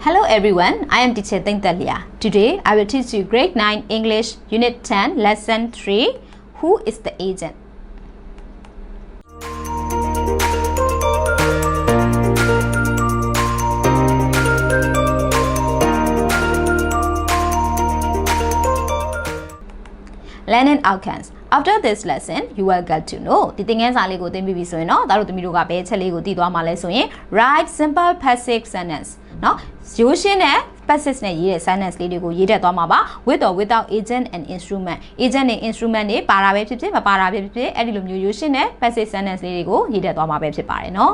Hello everyone, I am teacher Teng Talia. Today I will teach you grade 9 English unit 10 lesson 3 Who is the agent? Learning outcomes. After this lesson, you will get to know ဒီသင်ခန်းစာလေးကိုသင်ပြီးပြီဆိုရင်တော့ဒါတို့သမီးတို့ကဘယ်ချက်လေးကိုသိသွားမှာလဲဆိုရင် write simple passive sentence เนาะရိုးရှင်းတဲ့ passive နဲ့ရေးတဲ့ sentence လေးတွေကိုရေးတတ်သွားမှာပါ with or without agent and instrument agent နဲ့ instrument တွေပါတာပဲဖြစ်ဖြစ်မပါတာပဲဖြစ်ဖြစ်အဲ့ဒီလိုမျိုးရိုးရှင်းတဲ့ passive sentence လေးတွေကိုရေးတတ်သွားမှာပဲဖြစ်ပါတယ်เนาะ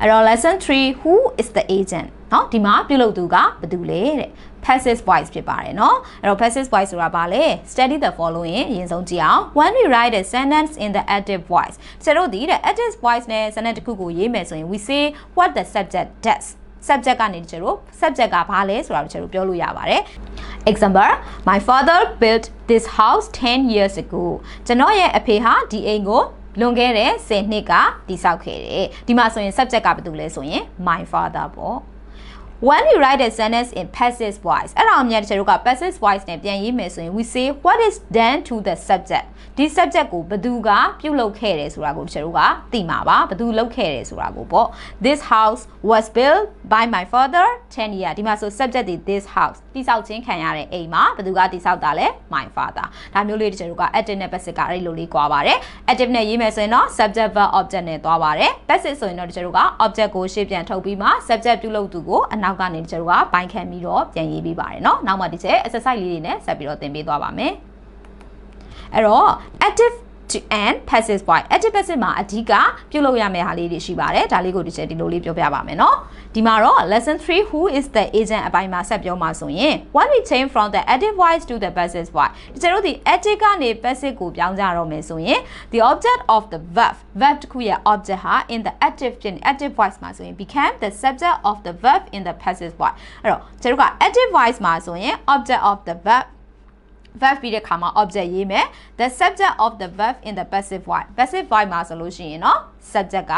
အဲ့တော့ lesson 3 who is the agent เนาะဒီမှာပြုလုပ်သူကဘယ်သူလဲတဲ့ passive voice ဖြစ်ပါတယ်เนาะအဲ့တော့ passive voice ဆိုတာဘာလဲ study the following အရင်ဆုံးကြည့်အောင် when we write a sentence in the active voice ကျတို့ဒီတဲ့ active voice နဲ့ sentence တစ်ခုကိုရေးမယ်ဆိုရင် we say what the subject does subject ကနေကျတို့ subject ကဘာလဲဆိုတာကိုကျတို့ပြောလို့ရပါတယ် example my father built this house 10 years ago ကျွန်တော်ရဲ့အဖေဟာဒီအိမ်ကိုလွန်ခဲ့တဲ့10နှစ်ကတည်ဆောက်ခဲ့တယ်ဒီမှာဆိုရင် subject ကဘာတူလဲဆိုရင် my father ပေါ့ when we write a sentence in passive voice အဲ့ဒါအမြဲတည်းတို့က passive voice နဲ့ပြန်ရေးမယ်ဆိုရင် we say what is done to the subject ဒီ subject ကိုဘသူကပြုလုပ်ခဲ့တယ်ဆိုတာကိုတချို့ကသိမှာပါဘသူလုပ်ခဲ့တယ်ဆိုတာကိုပေါ့ this house was built by my father 10 year ဒီမှာဆို subject ဒီ this house တိဆောက်ခြင်းခံရတဲ့အိမ်မှာဘသူကတိဆောက်တာလဲ my father ဒါမျိုးလေးတချို့က active နဲ့ passive ကအဲ့လိုလေးကွာပါတယ် active နဲ့ရေးမယ်ဆိုရင်တော့ subject verb object နဲ့သွားပါတယ် passive ဆိုရင်တော့တချို့က object ကိုရှေ့ပြန်ထုတ်ပြီးမှ subject ပြုလုပ်သူကိုအနေကနေတချို့ကဘိုင်ခံပြီးတော့ပြန်ရေးပေးပါတယ်เนาะနောက်မှဒီချက် exercise လေးတွေနဲ့ဆက်ပြီးတော့သင်ပေးသွားပါမယ်အဲ့တော့ active to and passive voice active passive မှာအဓိကပြုလုပ်ရမယ့်ဟာလေးတွေရှိပါတယ်ဒါလေးကိုဒီချက်ဒီလိုလေးပြောပြပါမယ်เนาะဒီမှာတော့ lesson 3 who is the agent အပိုင်းမှာဆက်ပြောမှာဆိုရင် when we change from the active voice to the passive voice ဒီချက်တို့ဒီ active ကနေ passive ကိုပြောင်းကြတော့မယ်ဆိုရင် the object of the verb verb တစ်ခုရဲ့ object ဟာ in the active ဖြစ်နေ active voice မှာဆိုရင် become the subject of the verb in the passive voice အဲ့တော့ကျွန်တော်က active voice မှာဆိုရင် object of the verb verb ပြီးတဲ့ခါမှာ object ရေးမယ် the subject of the verb in the passive voice passive voice မှာဆိုလို့ရှိရင်เนาะ subject က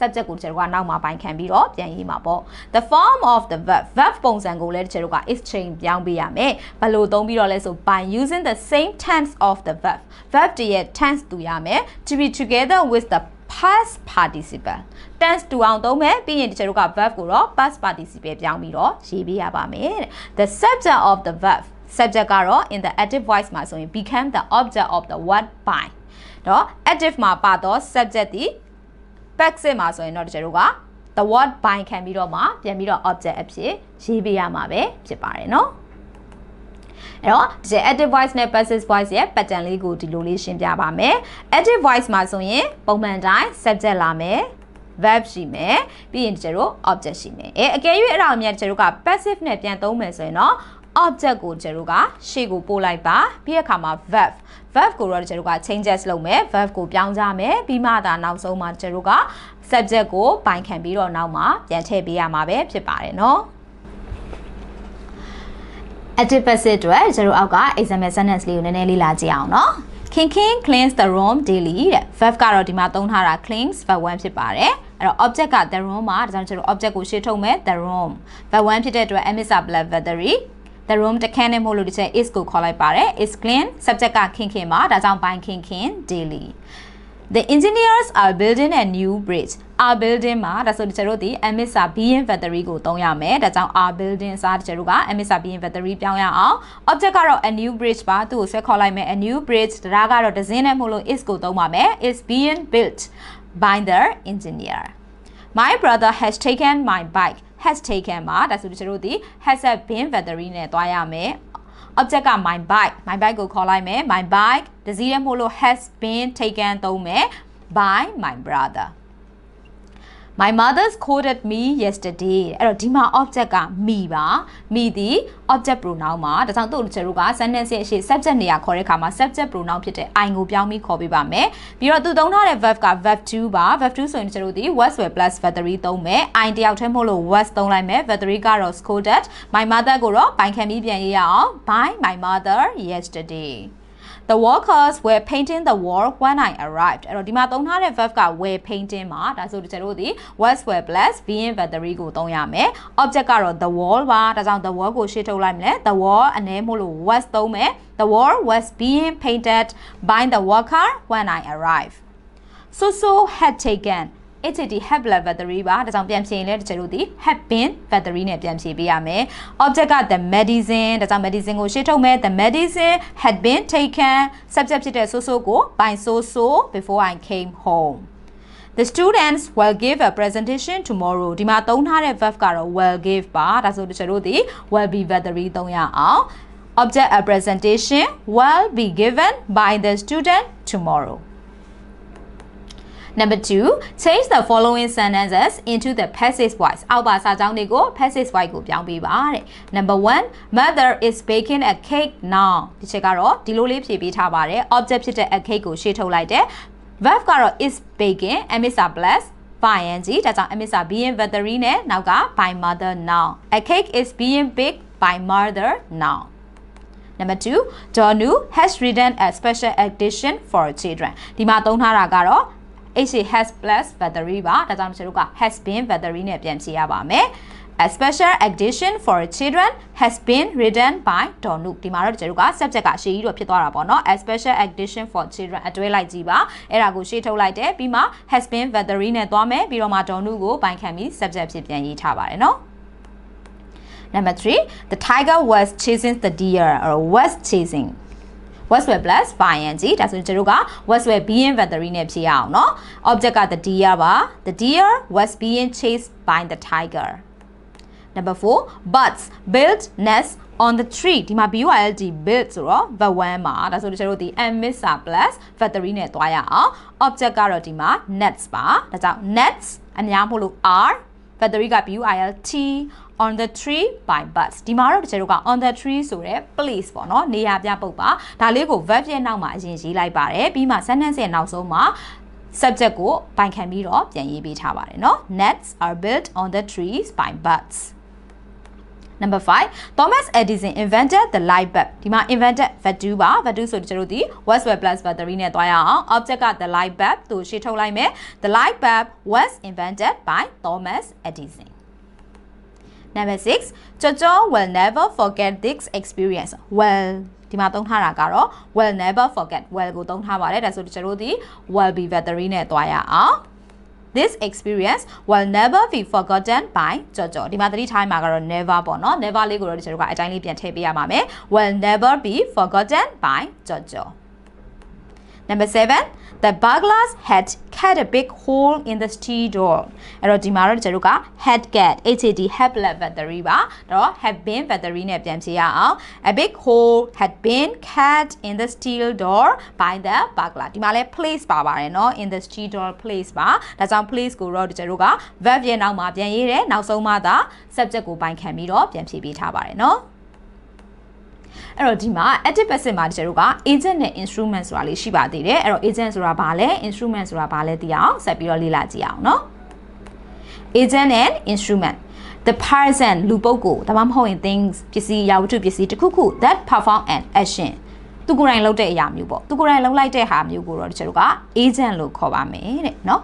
subject ကိုကျွန်တော်ကနောက်မှာပိုင်းခံပြီးတော့ပြန်ရေးမှာပေါ့ the form of the verb verb ပုံစံကိုလည်းကျွန်တော်က exchange ပြောင်းပေးရမယ်ဘယ်လိုသုံးပြီးတော့လဲဆို by using the same tense of the verb verb တရဲ့ tense တူရမယ် to be together with the past participle tense တူအောင်သုံးမယ်ပြီးရင်ကျွန်တော်က verb ကိုတော့ past participle ပြောင်းပြီးတော့ရေးပေးရပါမယ်တဲ့ the subject of the verb subject ကတော့ in the active voice မှာဆိုရင် become the object of the word by တော့ active မှာပါတော့ subject ဒီ passive မှာဆိုရင်တော့ကျွန်တော်က the word by ခံပြီးတော့မှပြန်ပြီးတော့ object အဖြစ်ရေးပေးရမှာပဲဖြစ်ပါတယ်เนาะအဲ့တော့ဒီ active voice နဲ့ passive voice ရဲ့ pattern လေးကိုဒီလိုလေးရှင်းပြပါမယ် active voice မှာဆိုရင်ပုံမှန်တိုင်း subject လာမယ် verb ရှိမယ်ပြီးရင်ကျွန်တော် object ရှိမယ်အဲအကယ်၍အဲ့ဒါအမြဲကျွန်တော်က passive နဲ့ပြန်သုံးမယ်ဆိုရင်တော့ object ကိုကျွန်တော်ကရှေ့ကိုပို့လိုက်ပါပြီးရခါမှာ verb verb ကိုတော့ကျွန်တော်က changes လုပ်မယ် verb ကိုပြောင်းကြမယ်ပြီးမှသာနောက်ဆုံးမှာကျွန်တော်က subject ကိုပိုင်ခံပြီးတော့နောက်မှာပြန်ထည့်ပေးရမှာပဲဖြစ်ပါတယ်เนาะ active passive အတွက်ကျွန်တော်အောက်က example sentence လေးကိုနည်းနည်းလေ့လာကြည့်အောင်เนาะ King King cleans the room daily တဲ့ verb ကတော့ဒီမှာသုံးထားတာ cleans verb 1ဖြစ်ပါတယ်အဲ့တော့ object က the room မှာဒါကြောင့်ကျွန်တော် object ကိုရှေ့ထုတ်မယ် the room verb 1ဖြစ်တဲ့အတွက် emisa lavatory the room တခန်းနဲ့မဟုတ်လို့ဒီချက် is ကိုခေါ်လိုက်ပါတယ် is clean subject က King King မှာဒါကြောင့် by King King daily The engineers are building a new bridge. Are building မှာဒါဆိုဒီကျတို့ဒီ Emisa being factory ကိုသုံးရမယ်။ဒါကြောင့် are building စားဒီကျတို့က Emisa being factory ပြောင်းရအောင်။ object ကတော့ a new bridge ပါသူ့ကိုဆွဲခေါ်လိုက်မယ် a new bridge ဒါကတော့ဒဇင်းနဲ့မဟုတ်လို့ is ကိုသုံးပါမယ်။ is being built by the engineer. My brother has taken my bike. Has taken မှာဒါဆိုဒီကျတို့ဒီ has been factory နဲ့တွားရမယ်။ object က my bike my bike ကိုခေါ်လိုက်မယ် my bike တစည်းရဲမို့လို့ has been taken သုံးမယ် by my brother My mother scolded me yesterday အဲ့တော့ဒီမှာ object က me ပါ me ဒီ object pronoun မှာဒါကြောင့်တို့ကျွန်တော်က sentence ရဲ့အရှိ subject နေရာခေါ်တဲ့အခါမှာ subject pronoun ဖြစ်တဲ့ I ကိုပြောင်းပြီးခေါ်ပေးပါမယ်ပြီးတော့သူသုံးထားတဲ့ verb က verb 2ပါ verb 2ဆိုရင်ကျွန်တော်ဒီ was were plus verb 3သုံးမယ် I တယောက်တည်းမဟုတ်လို့ was သုံးလိုက်မယ် verb 3ကတော့ scolded my mother ကိုတော့ပိုင်ခံပြီးပြန်ရေးရအောင် by my mother yesterday the workers were painting the wall when I arrived အဲ့တော့ဒီမှာသုံးထားတဲ့ verb က were painting မှာဒါဆိုကျွန်တော်တို့ဒီ was were plus being verb 3ကိုသုံးရမယ် object ကတော့ the wall ပါဒါကြောင့် the wall ကိုရှေ့ထုတ်လိုက်မယ် the wall အနေမို့လို့ was သုံးမယ် the wall was being painted by the worker when I arrived so so had taken HT have level 3ပါဒါကြောင့်ပြန်ဖြေရင်လည်းတချို့တို့ဒီ have been battery နဲ့ပြန်ဖြေပေးရမယ် object က the medicine ဒါကြောင့် medicine ကိုရှေ့ထုတ်မယ် the medicine had been taken subject ဖြစ်တဲ့ so so ကို by so so before I came home The students will give a presentation tomorrow ဒီမှာသုံးထားတဲ့ verb ကတော့ will give ပါဒါဆိုတချို့တို့ဒီ will be battery သုံးရအောင် object a presentation will be given by the student tomorrow Number 2 change the following sentences into the passive voice အောက်ပါစာကြောင်းတွေကို passive voice ကိုပြောင်းပေးပါတဲ့ Number 1 mother is baking a cake now ဒီချက်ကတော့ဒီလိုလေးဖြည့်ပေးထားပါတယ် object ဖြစ်တဲ့ a cake ကိုရှေ့ထုတ်လိုက်တယ် verb ကတော့ is baking emisa plus by ing ဒါကြောင့် emisa being battery နဲ့နောက်က by mother now a cake is being baked by mother now Number 2 Donu has written a special edition for children ဒီမှာသုံးထားတာကတော့ H has plus battery ပါဒါကြောင့်ကျွန်တော်တို့က has been battery နဲ့ပြန်ဖြေရပါမယ် A special edition for children has been written by Donu ဒီမှာတော့ကျွန်တော်တို့က subject ကရှေ့ကြီးတော့ဖြစ်သွားတာပေါ့နော် A special edition for children အတွဲလိုက်ကြည့်ပါအဲ့ဒါကိုရှေ့ထုတ်လိုက်တယ်ပြီးမှ has been battery နဲ့သွားမယ်ပြီးတော့မှ Donu ကိုပိုင်ခံပြီး subject ဖြစ်ပြန်ရေးထားပါတယ်နော် Number 3 the tiger was chasing the deer or was chasing was were plus by ing ဒါဆိုကျွန်တော်တို့က was were being battery နဲ့ဖြေရအောင်เนาะ object က the deer ပါ the deer was being chased by the tiger number 4 birds built nest on the tree ဒီမှာ BUILD build ဆိုတော့ verb 1မှာဒါဆိုကျွန်တော်တို့ဒီ emissa plus verb 3နဲ့တွားရအောင် object ကတော့ဒီမှာ nets ပါဒါကြောင့် nets အများမို့လို့ r verb 3က BUILT on the tree by bus ဒီမှာတော့တချို့က on the tree ဆိုတဲ့ place ပေါ့နော်နေရာပြပုတ်ပါဒါလေးကို verb ရဲ့နောက်မှာအရင်ရေးလိုက်ပါတယ်ပြီးမှ sentence ရဲ့နောက်ဆုံးမှာ subject ကိုပိုင်ခံပြီးတော့ပြန်ရေးပေးထားပါတယ်เนาะ nets are built on the trees by bus Number 5 Thomas Edison invented the light bulb ဒီမှာ invented value ပါ value ဆိုတော့ကျွန်တော်တို့ဒီ was were plus battery နဲ့တွားရအောင် object က the light bulb သူရှင်းထုတ်လိုက်မယ် the light bulb was invented by Thomas Edison Number 6 Jojo will never forget this experience well ဒီမှာသုံးထားတာကတော့ will never forget well ကိုသုံးထားပါတယ်ဒါဆိုကျွန်တော်တို့ဒီ will be battery နဲ့တွားရအောင် This experience will never be forgotten by Jojo ဒီမှာသတိထားမှာကတော့ never ပေါ့နော် never လေးကိုတော့ကျွန်တော်တို့ကအတိုင်းလေးပြန်ထည့်ပေးရပါမယ် will never be forgotten by Jojo Number 7 the burglars had cut a big hole in the steel door အဲ့တော့ဒီမှာတော့ကျွန်တော်တို့က had cat HAD have level 3ပါတော့ have been battery နဲ့ပြန်ဖြေရအောင် a big hole had been cut in the steel door by the burglar ဒီမှာလဲ place ပါပါတယ်เนาะ in the steel door place ပါဒါကြောင့် place ကိုတော့ကျွန်တော်တို့က verb ရဲ့နောက်မှာပြန်ရေးတယ်နောက်ဆုံးမှသာ subject ကိုပိုင်ခံပြီးတော့ပြန်ဖြေပေးထားပါတယ်เนาะ အဲ့တော့ဒီမှာ active passive မှာတချို့က agent နဲ့ instrument ဆိုတာလေးရှိပါသေးတယ်အဲ့တော့ agent ဆိုတာဘာလဲ instrument ဆိုတာဘာလဲသိအောင်ဆက်ပြီးတော့လေ့လာကြည့်အောင်နော် agent and instrument the person လူပုဂ္ဂိုလ်ဒါမှမဟုတ်ရင် things ပစ္စည်းရာဝတ္ထုပစ္စည်းတစ်ခုခု that perform an action သူကိုယ်တိုင်လုပ်တဲ့အရာမျိုးပေါ့သူကိုယ်တိုင်လုပ်လိုက်တဲ့ဟာမျိုးကိုတော့ကျွန်တော်က agent လို့ခေါ်ပါမယ်တဲ့เนาะ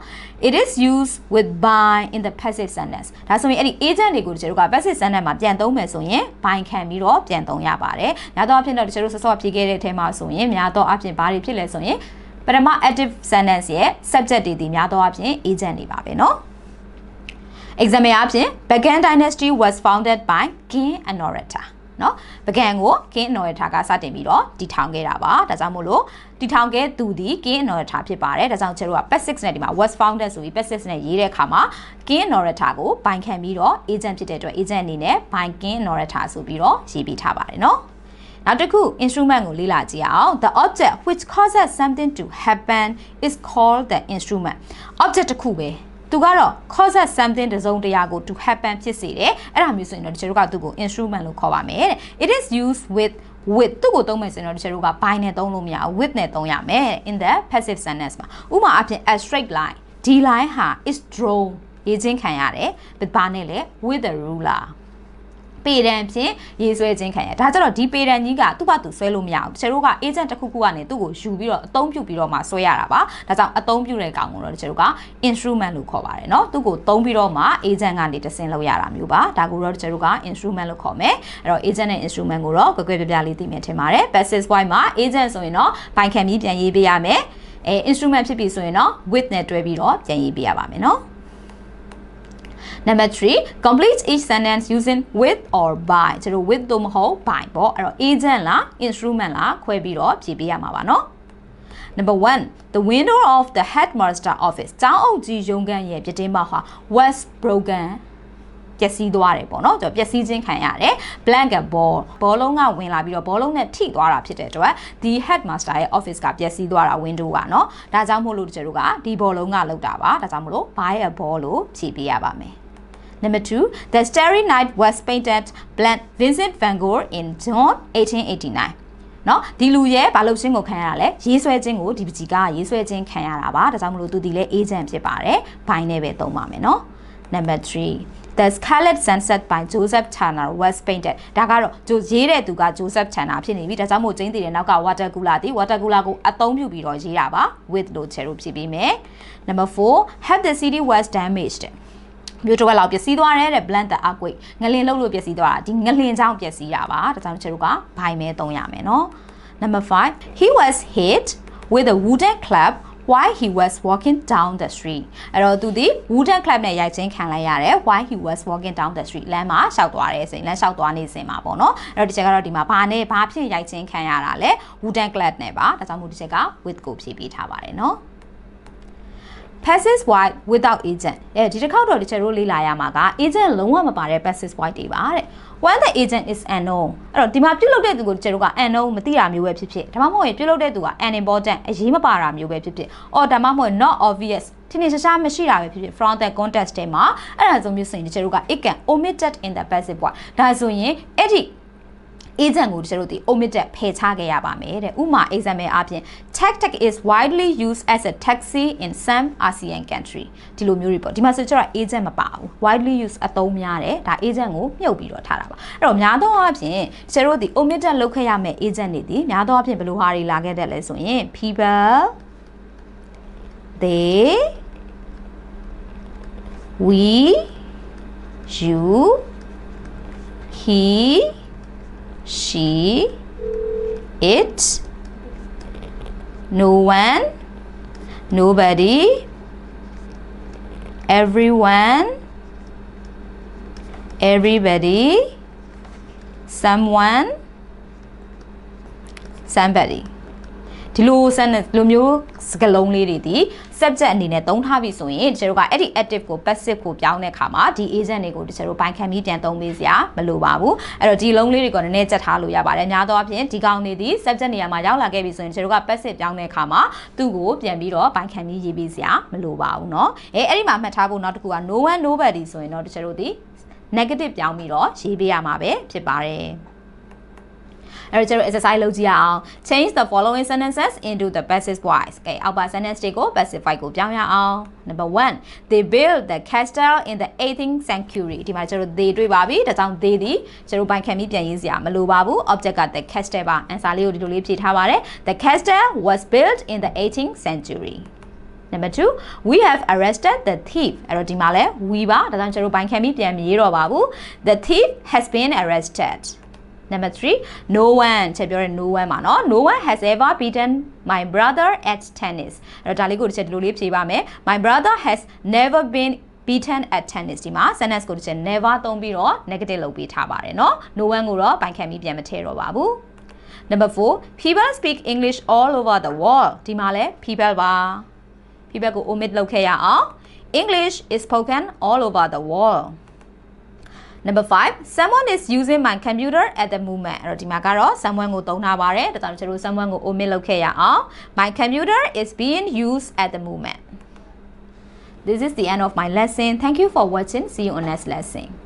it is used with by in the passive sentence ဒါဆိုရင်အဲ့ဒီ agent တွေကိုကျွန်တော်က passive sentence မှာပြန်သုံးမယ်ဆိုရင် by ခံပြီးတော့ပြန်သုံးရပါတယ်များသောအားဖြင့်တော့ကျွန်တော်ဆော့ဆော့ဖြေခဲ့တဲ့အထဲမှာဆိုရင်များသောအားဖြင့်ဘာတွေဖြစ်လဲဆိုရင်ပထမ active sentence ရဲ့ subject တွေဒီများသောအားဖြင့် agent တွေပါပဲเนาะ example အဖြစ် Bagan dynasty was founded by King Anorata เนาะပကံကို King Anorata ကစတင်ပြီးတော့တည်ထောင်ခဲ့တာပါဒါကြောင့်မို့လို့တည်ထောင်ခဲ့သူဒီ King Anorata ဖြစ်ပါတယ်ဒါကြောင့်ကျွန်တော်က Past 6နဲ့ဒီမှာ was founded ဆိုပြီး Past 6နဲ့ရေးတဲ့အခါမှာ King Anorata ကိုပိုင်ခံပြီးတော့ agent ဖြစ်တဲ့အတွက် agent အနေနဲ့ by King Anorata ဆိုပြီးတော့ရေးပေးထားပါတယ်เนาะနောက်တစ်ခု instrument ကိုလေ့လာကြည့်အောင် the object which causes something to happen is called the instrument object တစ်ခုပဲ သူကတော့ causes something တစုံတရာကို to happen ဖြစ်စေတယ်အဲ့ဒါမျိုးဆိုရင်တော့ကျွန်တော်တို့ကသူ့ကို instrument လို့ခေါ်ပါမယ်တဲ့ it is used with with သူ့ကိုသုံးမယ်ဆိုရင်တော့ကျွန်တော်တို့က by နဲ့သုံးလို့မရဘူး with နဲ့သုံးရမယ် in the passive sentence မှာဥပမာအဖြစ် a straight line ဒီ line ဟာ is drawn ရေးချင်းခံရတယ်ဘာနဲ့လဲ with the ruler ပေတံဖြင့်ရေးဆွဲခြင်းခံရဒါကြတော့ဒီပေတံကြီးကသူ့ဘာသူဆွဲလို့မရဘူးတချို့တို့က agent တစ်ခုခုကနေသူ့ကိုယူပြီးတော့အသုံးပြုပြီးတော့မှဆွဲရတာပါဒါကြောင့်အသုံးပြုတဲ့ကောင်ကိုတော့တချို့တို့က instrument လို့ခေါ်ပါတယ်เนาะသူ့ကိုသုံးပြီးတော့မှ agent ကနေတဆင်လောက်ရတာမျိုးပါဒါကိုတော့တချို့တို့က instrument လို့ခေါ်မယ်အဲ့တော့ agent နဲ့ instrument ကိုတော့ကွယ်ကွယ်ပြပြလေးသိမြင်ထင်ပါတယ် passive voice မှာ agent ဆိုရင်တော့ဘိုင်ခံပြီးပြန်ရေးပေးရမယ်အဲ instrument ဖြစ်ပြီဆိုရင်တော့ with နဲ့တွဲပြီးတော့ပြန်ရေးပေးရပါမယ်เนาะ Number 3 complete each sentence using with or by ကျတို့ with တို့မဟုတ် by ပေါ့အဲ့တော့ agent လား instrument လားခွဲပြီးတော့ဖြည့်ပေးရမှာပါเนาะ Number 1 the window of the headmaster office ကျောင်းအုပ်ကြီးရုံးခန်းရဲ့ပြတင်းပေါက်ဟာ was broken ပျက်စီးသွားတယ်ပေါ့နော်ကျွန်တော်ပျက်စီးခြင်းခံရတယ် blank a ball ဘောလုံးကဝင်လာပြီးတော့ဘောလုံးနဲ့ထိသွားတာဖြစ်တဲ့အတွက်ဒီ headmaster ရဲ့ office ကပျက်စီးသွားတာ window ကနော်ဒါကြောင့်မို့လို့ကျွန်တော်တို့ကဒီဘောလုံးကလောက်တာပါဒါကြောင့်မို့လို့ buy a ball လို့ဖြည့်ပေးရပါမယ် Number 2 The Starry Night was painted Blank Vincent van Gogh in June 1889เนาะဒီလူရဲ့ဘာလို့ရှင်းကိုခံရတာလဲရေးဆွဲခြင်းကိုဒီပကြီးကရေးဆွဲခြင်းခံရတာပါဒါကြောင့်မလို့သူဒီလဲ agent ဖြစ်ပါတယ်ဘိုင်းနဲ့ပဲသုံးပါမယ်เนาะ Number 3 The Scarlet Sunset by Joseph Turner was painted ဒါကတော့ဂျိုရေးတဲ့သူက Joseph Turner ဖြစ်နေပြီဒါကြောင့်မို့ကျင်းတည်တဲ့နောက်က water cooler ဒီ water cooler ကိုအသုံးပြုပြီးတော့ရေးတာပါ with လို့ချေလို့ဖြစ်ပြီးမယ် Number 4 have the city was damaged မျိုးတစ်ဝက်လောက်ပျက်စီးသွားတယ်တဲ့ blunt the earthquake ငလင်လှုပ်လို့ပျက်စီးသွားတာဒီငလင်ကြောင့်ပျက်စီးတာပါဒါကြောင့်ကျတို့ကဘိုင်မဲသုံးရမယ်နော် number 5 he was hit with a wooden club why he was walking down the street အဲ့တော့သူဒီ wooden club နဲ့ရိုက်ချင်းခံလိုက်ရတယ် why he was walking down the street လမ်းမှာလျှောက်သွားတယ်ဆိုရင်လမ်းလျှောက်သွားနေစဉ်မှာပေါ့နော်အဲ့တော့ဒီချက်ကတော့ဒီမှာဘာနဲ့ဘာဖြစ်ရိုက်ချင်းခံရတာလဲ wooden club နဲ့ပါဒါကြောင့်မို့ဒီချက်က with ကိုဖြည့်ပေးထားပါတယ်နော် passive voice without agent အဲဒီတစ်ခေါက်တော့ဒီချက်တို့လေ့လာရမှာက agent လုံးဝမပါတဲ့ passive voice တွေပါတဲ့ when the agent is unknown အဲ့တော့ဒီမှာပြုတ်လုတဲ့သူကိုဒီချက်တို့က unknown မသိတာမျိုးပဲဖြစ်ဖြစ်ဒါမှမဟုတ်ရင်ပြုတ်လုတဲ့သူက unimportant အရေးမပါတာမျိုးပဲဖြစ်ဖြစ် or ဒါမှမဟုတ် not obvious ထင်ထင်ရှားရှားမရှိတာပဲဖြစ်ဖြစ် from the context ထဲမှာအဲ့ဒါဆိုမျိုးဆိုရင်ဒီချက်တို့က it can omitted in the passive voice ဒါဆိုရင်အဲ့ဒီ agent ကိုကျွန်တော်တို့ဒီ omitted ဖယ်ချခဲ့ရပါမယ်တဲ့ဥမာ example အပြင် tactic is widely used as a taxi in some ASEAN country ဒီလိုမျိုးတွေပေါ့ဒီမှာဆိုကျတော့ agent မပါဘူး widely used အသုံးများတယ်ဒါ agent ကိုမြုပ်ပြီးတော့ထားတာပါအဲ့တော့များသောအားဖြင့်ကျွန်တော်တို့ဒီ omitted လုပ်ခဲ့ရမယ့် agent တွေဒီများသောအားဖြင့်ဘယ်လိုဟာတွေလာခဲ့တဲ့လဲဆိုရင် people they we you he she it no one nobody everyone everybody someone somebody ဒီလို sentence လိုမျိုးစကားလုံးလေးတွေဒီ subject အနေနဲ့သုံးထားပြီဆိုရင်တချို့တို့ကအဲ့ဒီ active ကို passive ကိုပြောင်းတဲ့အခါမှာဒီ agent တွေကိုတချို့တို့ဘိုင်ခံပြီးပြန်သုံးပေးစရာမလိုပါဘူးအဲ့တော့ဒီလုံးလေးတွေကိုနည်းနည်းချက်ထားလို့ရပါတယ်များသောအားဖြင့်ဒီကောင်တွေဒီ subject နေရာမှာရောက်လာခဲ့ပြီဆိုရင်တချို့တို့က passive ပြောင်းတဲ့အခါမှာသူ့ကိုပြန်ပြီးတော့ဘိုင်ခံပြီးရေးပေးစရာမလိုပါဘူးเนาะအဲအဲ့ဒီမှာမှတ်ထားဖို့နောက်တစ်ခုက no one nobody ဆိုရင်တော့တချို့တို့ဒီ negative ပြောင်းပြီးတော့ရေးပေးရမှာပဲဖြစ်ပါတယ် အဲ့တော့ကျွန်တော် exercise လုပ်ကြည့်ရအောင် change the following sentences into the passive voice ကဲအောက်ပါ sentence တွေကို passive voice ကိုပြောင်းရအောင် number 1 they built the castle in the 18th century ဒီမှာကျွန်တော် they တွေ့ပါပြီဒါကြောင့် they ဒီကျွန်တော်ပိုင်ခံပြီးပြန်ရေးစရာမလိုပါဘူး object က the castle ပါ answer လေးကိုဒီလိုလေးဖြည့်ထားပါတယ် the castle was built in the 18th century Number 2 we have arrested the thief အဲ့တော့ဒီမှာလဲ we ပါဒါကြောင့်ကျွန်တော်ပိုင်ခံပြီးပြန်မရေးတော့ပါဘူး the thief has been arrested Number 3 no one ချက်ပြောတဲ့ no one ပါเนาะ no one has ever beaten my brother at tennis အဲ့တော့ဒါလေးကိုတစ်ချက်ဒီလိုလေးဖြေပါမယ် my brother has never been beaten at tennis ဒီမှာ sentence ကိုတစ်ချက် never သုံးပြီးတော့ negative လုပ်ပေးထားပါတယ်เนาะ no one ကိုတော့ပိုင်ခံပြီးပြန်မထည့်တော့ပါဘူး Number 4 people speak English all over the world ဒီမှာလဲ people ပါ people ကို omit လုပ်ခဲ့ရအောင် English is spoken all over the world Number 5 someone is using my computer at the moment အဲ့တော့ဒီမှာကတော့ someone ကိုသုံးထားပါတယ်ဒါကြောင့်ကျွန်တော်တို့ someone ကို omit လုပ်ခဲ့ရအောင် my computer is being used at the moment This is the end of my lesson. Thank you for watching. See you on next lesson.